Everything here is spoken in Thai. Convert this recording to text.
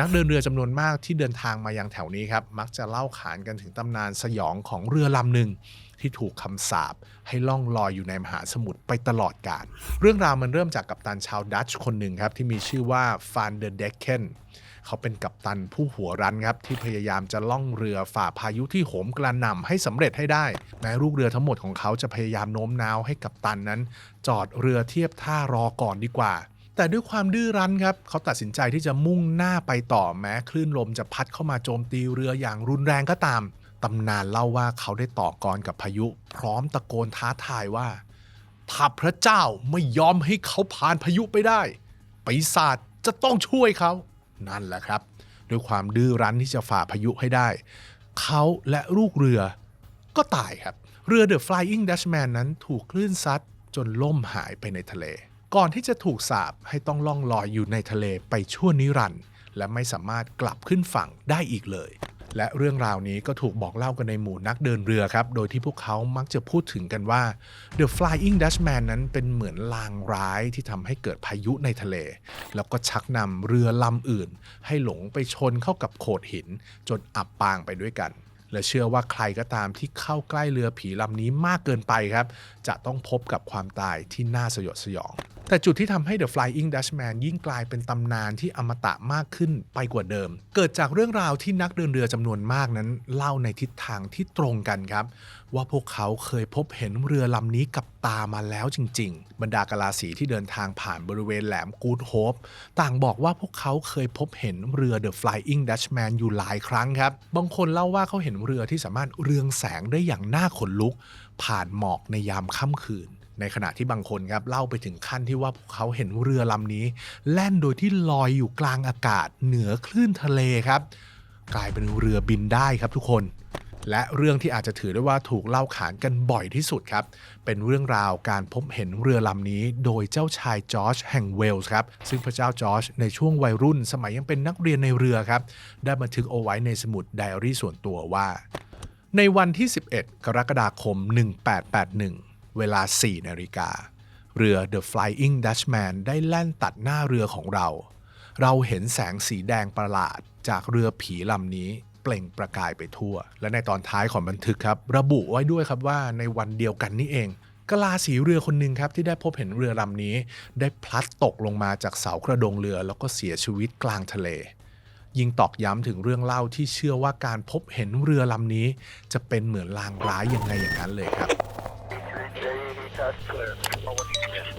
นักเดินเรือจำนวนมากที่เดินทางมายังแถวนี้ครับ มักจะเล่าขานกันถึงตำนานสยองของเรือลำหนึ่งที่ถูกคำสาปให้ล่องลอยอยู่ในมหาสมุทรไปตลอดกาลเรื่องราวมันเริ่มจากกัปตันชาวดัตช์คนหนึ่งครับที่มีชื่อว่าฟานเดอร์เดเคนเขาเป็นกัปตันผู้หัวรั้นครับที่พยายามจะล่องเรือฝ่าพายุที่โหมกระหน่ำให้สำเร็จให้ได้ แม้ลูกเรือทั้งหมดของเขาจะพยายามโน้มน้าวให้กัปตันนั้น จอดเรือเทียบท่ารอก่อนดีกว่า แต่ด้วยความดื้อรั้นครับเขาตัดสินใจที่จะมุ่งหน้าไปต่อแม้คลื่นลมจะพัดเข้ามาโจมตีเรืออย่างรุนแรงก็ตาม ตำนานเล่าว่าเขาได้ต่อกรกับพายุ พร้อมตะโกนท้าทายว่า ถ้าพระเจ้าไม่ยอมให้เขาผ่านพายุไปได้ ปีศาจจะต้องช่วยเขา นั่นแหละครับ ด้วยความดื้อรั้นที่จะฝ่าพายุให้ได้ เขาและลูกเรือก็ตายครับ เรือ The Flying Dutchman นั้นถูกคลื่นซัดจนล่มหายไปในทะเล ก่อนที่จะถูกสาปให้ต้องล่องลอยอยู่ในทะเลไปชั่วนิรันดร์และไม่สามารถกลับขึ้นฝั่งได้อีกเลย และเรื่องราวนี้ก็ถูกบอกเล่ากันในหมู่นักเดินเรือครับ โดยที่พวกเขามักจะพูดถึงกันว่า The Flying Dutchman นั้นเป็นเหมือนลางร้ายที่ทำให้เกิดพายุในทะเล แล้วก็ชักนำเรือลำอื่น ให้หลงไปชนเข้ากับโขดหิน จนอับปางไปด้วยกันและเชื่อว่าใครก็ตามที่เข้าใกล้เรือผีลำนี้มากเกินไปครับ จะต้องพบกับความตายที่น่าสยดสยอง แต่จุดที่ทำให้ The Flying Dutchman ยิ่งกลายเป็นตำนานที่อมตะมากขึ้นไปกว่าเดิม เกิดจากเรื่องราวที่นักเดินเรือจำนวนมากนั้น เล่าในทิศทางที่ตรงกันครับ ว่าพวกเขาเคยพบเห็นเรือลำนี้กับตามาแล้วจริง ๆ บรรดากะลาสีที่เดินทางผ่านบริเวณแหลมกูดโฮปต่างบอกว่าพวกเขาเคยพบเห็นเรือ The Flying Dutchman อยู่หลายครั้งครับ บางคนเล่าว่าเขาเห็นเรือที่สามารถเรืองแสงได้อย่างน่าขนลุก ผ่านหมอกในยามค่ำคืน ในขณะที่บางคนครับเล่าไปถึงขั้นที่ว่าพวกเขาเห็นเรือลำนี้ แล่นโดยที่ลอยอยู่กลางอากาศเหนือคลื่นทะเลครับ กลายเป็นเรือบินได้ครับทุกคน และเรื่องที่อาจจะถือได้ว่าถูกเล่าขานกันบ่อยที่สุดครับ เป็นเรื่องราวการพบเห็นเรือลำนี้ โดยเจ้าชายจอร์จแห่งเวลส์ครับซึ่งพระเจ้าจอร์จในช่วงวัยรุ่น สมัยยังเป็นนักเรียนในเรือครับ ได้บันทึกเอาไว้ในสมุดไดอารี่ส่วนตัวว่า ในวันที่ 11 กรกฎาคม 1881 เวลา 4 นาฬิกา เรือ The Flying Dutchman ได้แล่นตัดหน้าเรือของเรา เราเห็นแสงสีแดงประหลาด จากเรือผีลำนี้เปล่งประกายไปทั่ว และในตอนท้ายของบันทึกครับ ระบุไว้ด้วยครับว่าในวันเดียวกันนี้เองกะลาสีเรือคนหนึ่งครับที่ได้พบเห็นเรือลำนี้ ได้พลัดตกลงมาจากเสากระดงเรือแล้วก็เสียชีวิตกลางทะเล ยิ่งตอกย้ำถึงเรื่องเล่าที่เชื่อว่าการพบเห็นเรือลำนี้ จะเป็นเหมือนลางร้ายยังไงอย่างนั้นเลยครับ Broadcast clear. Over.